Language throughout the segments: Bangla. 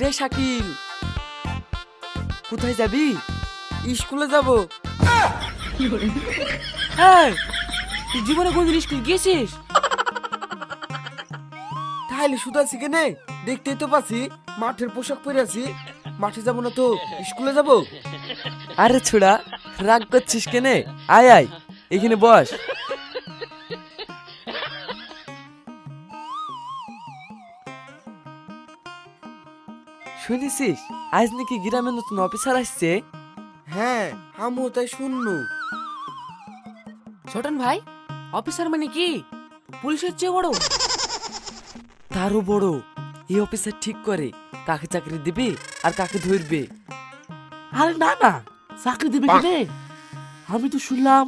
কিরে শাকিল, কোথায় যাবি? স্কুলে যাব। হ্যাঁ তুই জীবনে কোনদিন স্কুল গিয়েছিস? তাহলে শুধু আছি কেনে? দেখতেই তো পাচ্ছি, মাঠের পোশাক পরে আছি। মাঠে যাব না তো, স্কুলে যাব? আরে ছোড়া, রাগ করছিস কেনে? আয় আয়, এখানে বস। শুনেছিস? আজ নাকি গ্রামে নতুন অফিসার আসছে? হ্যাঁ আমিও তাই শুননু ছোটন ভাই অফিসার মানে কি? পুলিশের চেয়ে বড়? তারও বড়। এই অফিসার ঠিক করে কাকে চাকরি দিবে আর কাকে ধরবে। আরে না না চাকরি দিবে কি রে আমি তো শুনলাম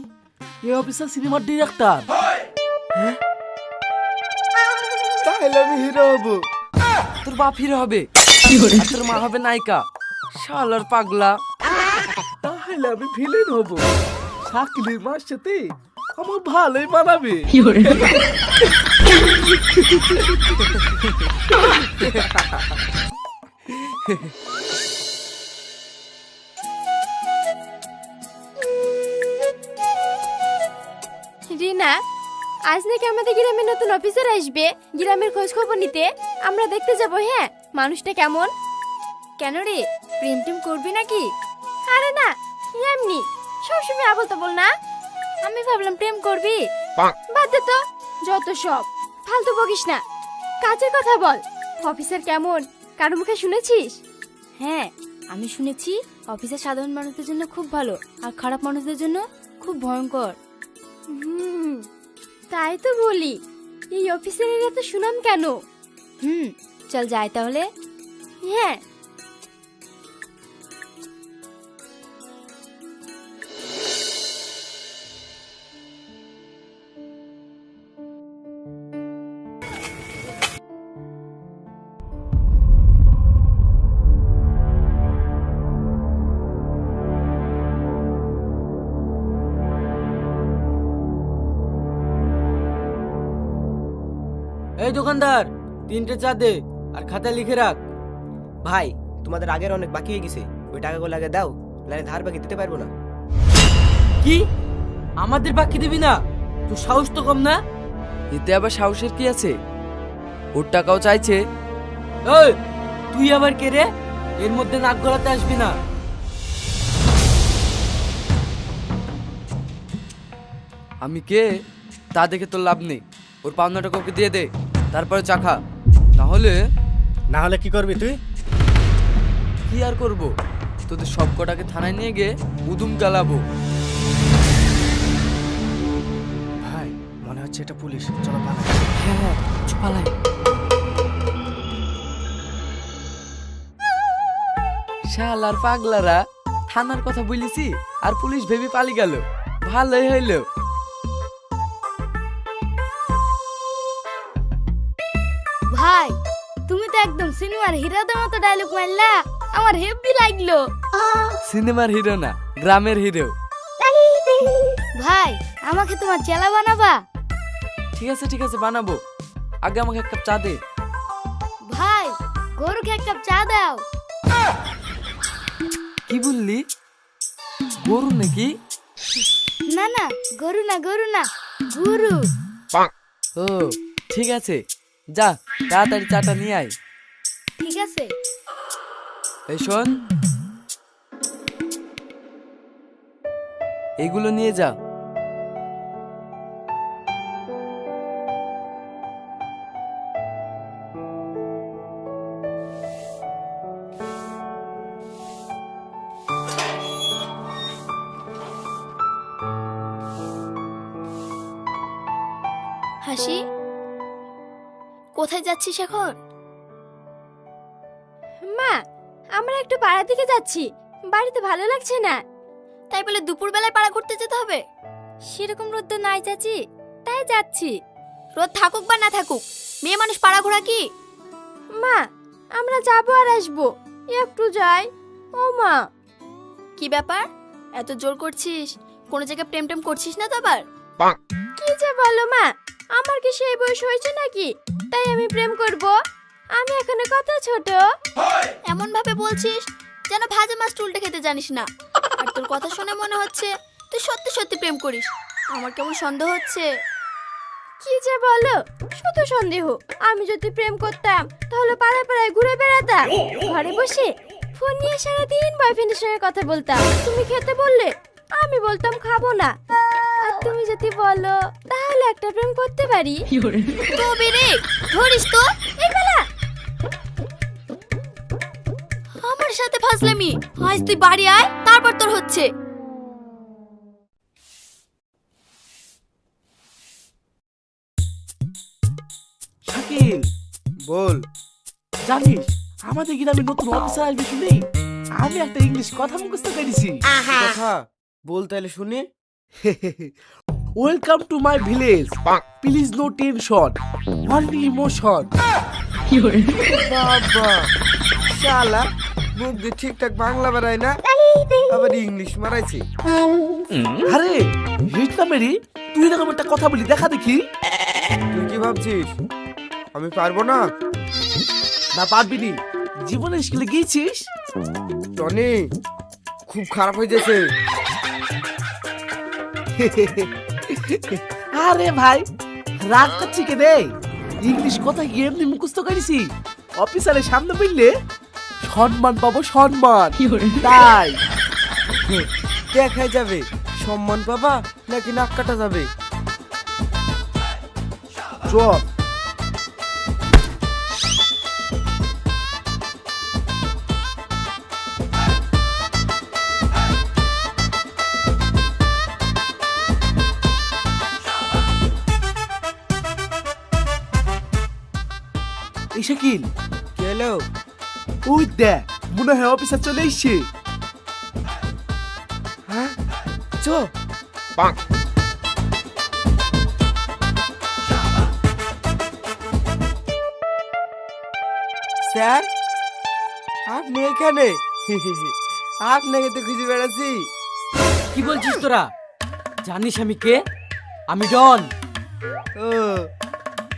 এই অফিসার সিনেমার ডিরেক্টর। তাহলে আমি হিরো হব। তোর বাপ হিরো হবে। আর তোর মা হবে নায়িকা। শালার পাগলা। তাহলে আমি ভিলেন হব। চাকরির মার সাথে আমার ভালোই মানাবে। রিনা আজ নাকি আমাদের গ্রামে নতুন অফিসার আসবে। গ্রামের খোঁজ খবর নিতে আমরা দেখতে যাব হ্যাঁ? মানুষটা কেমন? কেন রে? প্রেম টেম করবি নাকি? আরে না এমনি। সবসময় আবল তাবল না? আমি ভাবলাম প্রেম করবি। বাদ দে তো যত সব। ফালতু বকিস না। কাজের কথা বল। অফিসার কেমন? কারও মুখে শুনেছিস? হ্যাঁ আমি শুনেছি অফিসার সাধারণ মানুষদের জন্য খুব ভালো আর খারাপ মানুষদের জন্য খুব ভয়ঙ্কর। হুম তাই তো বলি। এই অফিসারের এত সুনাম কেন? হুম চল যাই তাহলে। হ্যাঁ। এই দোকানদার তিনটে চা দে। আর খাতায় লিখে রাখ। ভাই তোমাদের আগের অনেক বাকি হয়ে গেছে। ওই টাকাগুলো আগে দাও নাহলে ধার বাকি দিতে পারব না। কি? আমাদের বাকি দিবি না? তোর সাহস তো কম না? এতে আবার সাহসের কি আছে? ওর টাকাও চাইছে। ওই তুই আবার কে রে? এর মধ্যে নাক গলাতে আসবি না। আমি কে? তা দেখে তোর লাভ নেই। ওর পাওনা টাকা ওকে দিয়ে দে তারপরে চাখা না হলে না হলে কি করবি তুই? কি আর করব? তোদের সব কটাকে থানায় নিয়ে গিয়ে উদুম গালাবো ভাই মনে হচ্ছে এটা পুলিশ। চলো পালা হ্যাঁ হ্যাঁ পালাই। শালার পাগলারা থানার কথা বলেছি আর পুলিশ ভেবে পালি গেল। ভালোই হইল। একদম সিনেমার হিরোদের মতো ডায়লগ মারলা। আমার হেভি লাগল। সিনেমার হিরো না গ্রামের হিরো। ভাই আমাকে তোমার চেলা বানাবা? ঠিক আছে ঠিক আছে বানাবো। আগে আমাকে এক কাপ চা দে। ভাই গরুকে এক কাপ চা দাও। কি বললি? গরু নাকি? না না গরু না গরু না গুরু। ও ঠিক আছে। যা তাড়াতাড়ি চাটা নিয়ে আয়। এই শোন। এগুলো নিয়ে যা। হাসি কোথায় যাচ্ছিস এখন? আমরা একটু পাড়ার দিকে যাচ্ছি। বাড়িতে ভালো লাগছে না। তাই বলে দুপুর বেলায় পাড়া ঘুরতে যেতে হবে। সেরকম রোদ তো নাই চাচি। তাই যাচ্ছি। রোদ থাকুক বা না থাকুক মেয়ে মানুষ পাড়া ঘোরা কি? মা আমরা যাব আর আসব। একটু যাই। ও মা। কি ব্যাপার? এত জোর করছিস? কোনো জায়গায় প্রেম টেম করছিস না তো আবার? কি যে বলো মা আমার কি সেই বয়স হয়েছে নাকি? তাই আমি প্রেম করব। আমি এখনও কত ছোট? এমন ভাবে বলছিস যেন ভাজা মাছ উল্টে খেতে জানিস না। আর তোর কথা শুনে মনে হচ্ছে তুই সত্যি সত্যি প্রেম করিস। আমার কেমন সন্দেহ হচ্ছে? কি যে বলো শুধু সন্দেহ। আমি যদি প্রেম করতাম তাহলে পাড়ায় পাড়ায় ঘুরে বেড়াতাম। ঘরে বসে ফোন নিয়ে সারাদিন বয়ফ্রেন্ডের সঙ্গে কথা বলতাম। তুমি খেতে বললে আমি বলতাম খাব না। আর তুমি যদি বলো তাহলে একটা প্রেম করতে পারি। তবে রে ধরিস তো এই বেলা আমার সাথে ফাজলামি। আজ তুই বাড়ি আয় তারপর তোর হচ্ছে। শাকিল বল। জানিস আমাদের গ্রামে নতুন অফিসার আসবে শুনি আমি একটা ইংলিশ কথা মুখস্থ করেছি কথা? বল তাহলে শুনি। Welcome to my village please no tension only emotion বাবা শালা মুখ দিয়ে ঠিকঠাক বাংলা বেড়ায় না? আবার ইংলিশ মারাইছে। আরে হিটনা মেরি তুই এরকম একটা কথা বলি দেখা দেখি। তুই কি ভাবছিস? আমি পারব না? না পারবি নি। জীবনে স্কুলে গিয়েছিস? টনি খুব খারাপ হয়ে গেছে। আরে ভাই রাগ করছি কে রে ইংলিশ কথা কি এমনি মুখস্থ করেছি। অফিসারের সামনে বললে সম্মান পাবো সম্মান। তাই। দেখাই যাবে সম্মান পাবা নাকি নাক কাটা যাবে। চল। এই শাকিল কি? হলো ওই দেখ মনে হয় অফিসার চলে এসছে। হ্যাঁ? চ। স্যার আপনি এখানে। আপনাকে তো খুঁজে বেড়াচ্ছি। কি বলছিস তোরা? জানিস আমি কে? আমি ডন। ও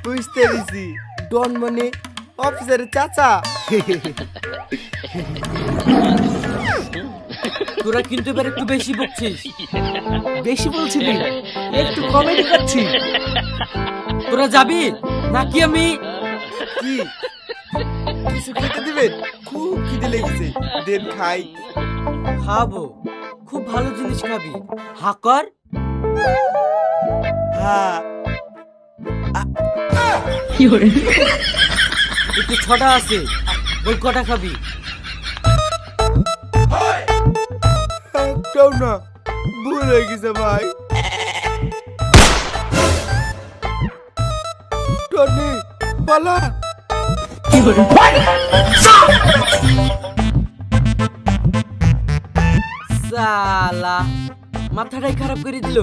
বুঝতে পেরেছি। ডন মানে অফিসারের চাচা। তোরা কিন্তু এবার একটু বেশি বকছিস। বেশি বলছি নি, একটু কমেডি করছি তোরা যাবি? নাকি আমি? কি? কিছু খেতে দিবেন খুব খিদে লেগেছে। দেন খাই। খাব। খুব ভালো জিনিস খাবি। হাকর হ্যাঁ একটু ছটা আছে। ওই কটা খাবি? একটাও না ভুল হয়ে গেছে ভাই। টনি পালা। সালা মাথাটাই খারাপ করে দিল।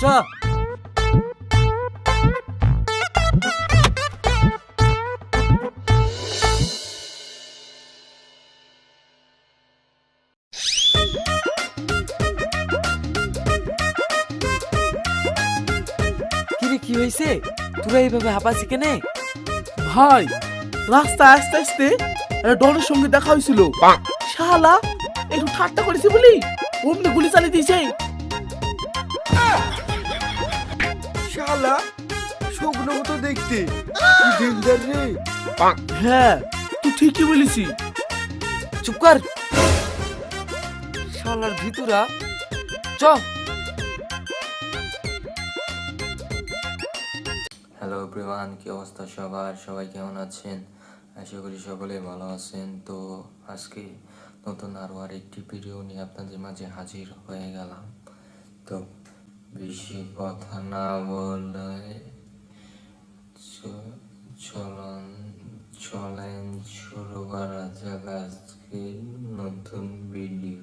চ। হয়েছে তোরা এইভাবে হাঁপাচ্ছি কেনে? ভাই রাস্তা আস্তে আস্তে ডনের সঙ্গে দেখা হয়েছিল শালা একটু ঠাট্টা করেছি বলি? অমনি গুলি চালিয়ে দিয়েছে। শালা শুকনো মতো দেখতে। কি ডেঞ্জার রে। হ্যাঁ তুই ঠিকই বলেছি চুপ কর। শালার ভিতুরা চ। হ্যালো এভরিওয়ান, কি অবস্থা সবার? সবাই কেমন আছেন? আশা করি সকলে ভালো আছেন। তো আজকে নতুন আরও আরেকটি ভিডিও নিয়ে আপনাদের মাঝে হাজির হয়ে গেলাম। তো বেশি কথা না বলে চলন, চলেন শুরু করা যাক আজকে নতুন ভিডিও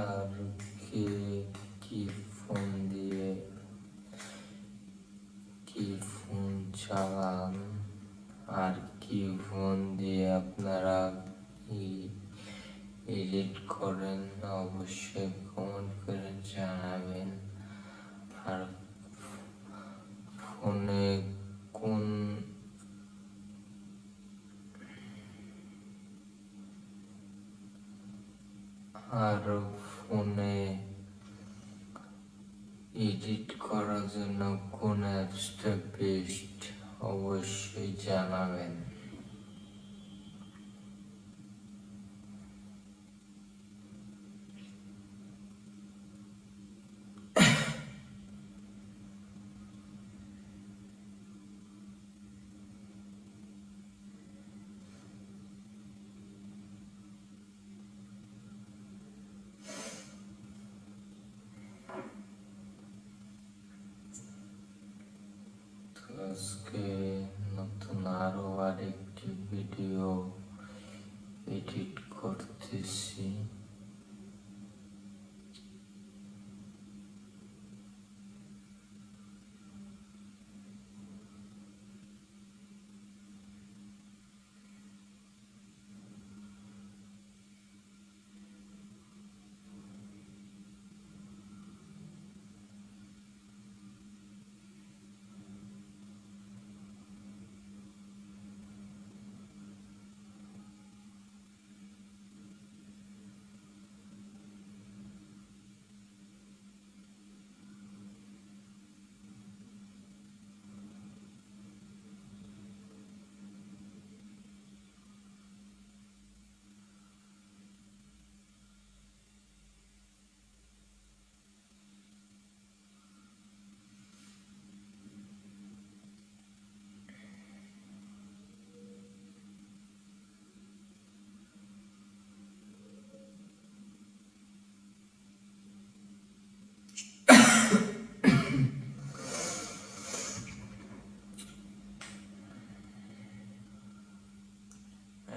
আর কে, কি ফোন দিয়ে, কি ফোন চালান? আর কি ফোন দিয়ে আপনারা এডিট করেন? অবশ্যই কমেন্ট করে জানাবেন। আর ফোনে কোন আর ফোনে এডিট করার জন্য কোন অবশ্যই জানাবেন তো আজকে নতুন আরও আরেকটি ভিডিও এডিট করতেছি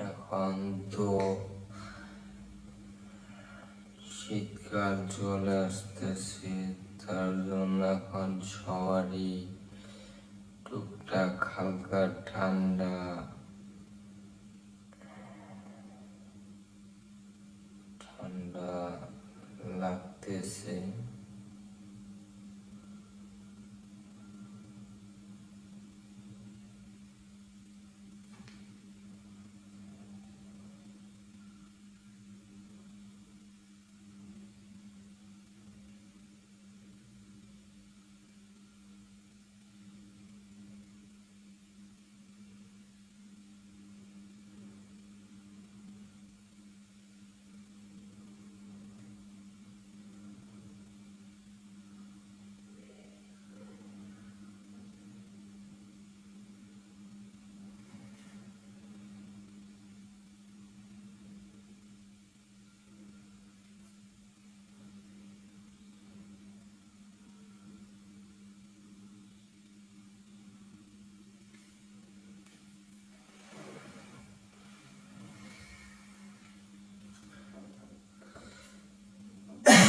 এখন তো শীতকাল চলে আসতেছে তার জন্য এখন সবারই টুকটাক হালকা ঠান্ডা। ঠান্ডা লাগতেছে।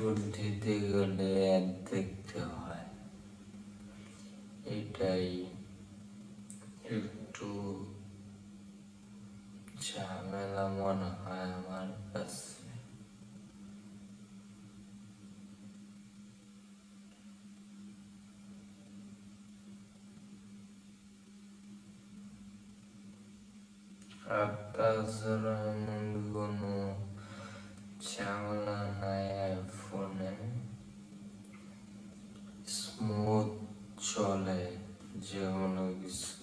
দিতে গেলে অ্যাড দেখতে হয়। এটাই একটু ঝামেলা মনে হয় আমার কাছে। আর তাছাড়া এমন কোনো ঝামেলা নাই আইফোনে স্মুথ চলে যে কোনো কিছু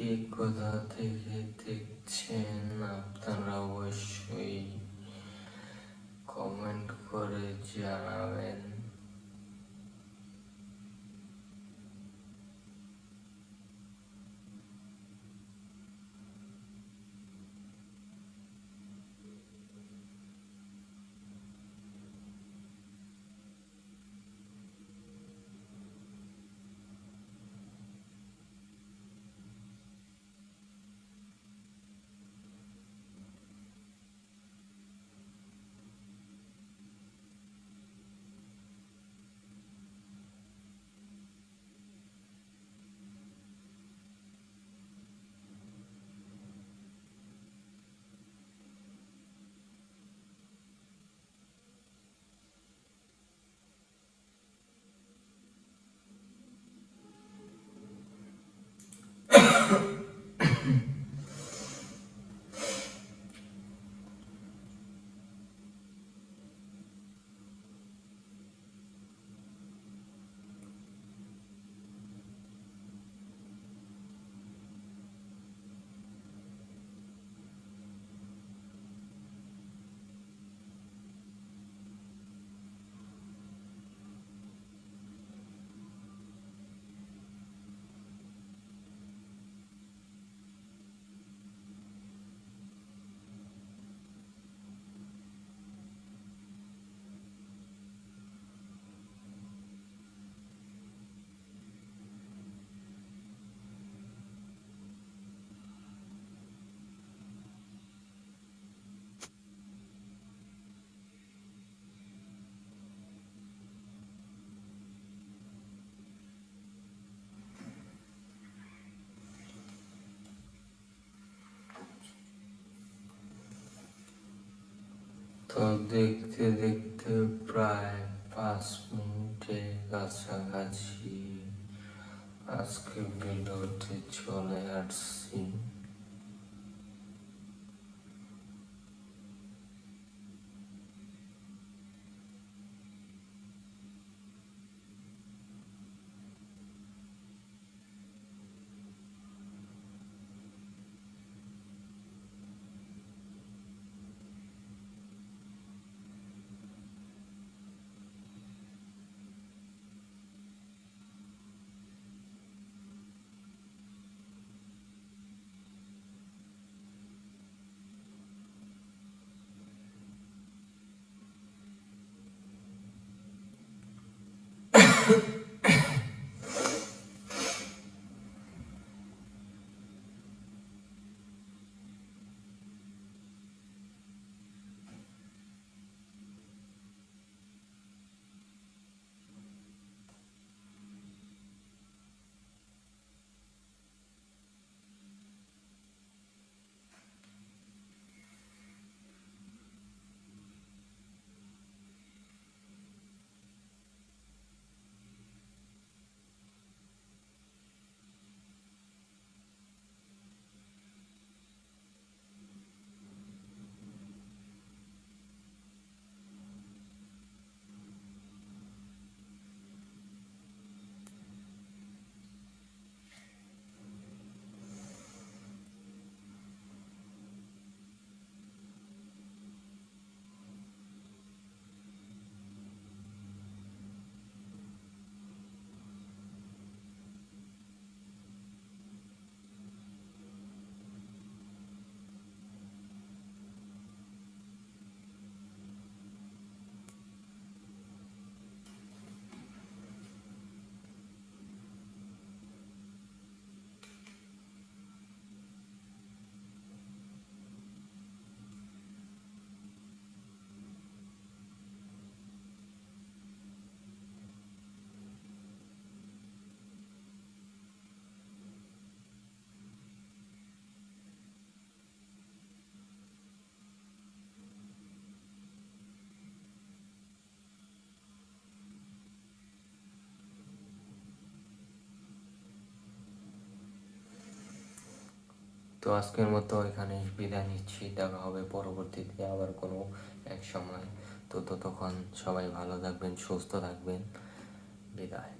কে কোথা থেকে দেখছেন আপনারা অবশ্যই কমেন্ট করে জানাবেন। তো দেখতে দেখতে প্রায় পাঁচ মিনিটের কাছাকাছি আজকে ভিডিওতে চলে আসছি। তো আজকের মতো এখানে বিদায় নিচ্ছি। দেখা হবে পরবর্তীতে আবার কোনো এক সময়। তো ততক্ষণ সবাই ভালো থাকবেন, সুস্থ থাকবেন। বিদায়।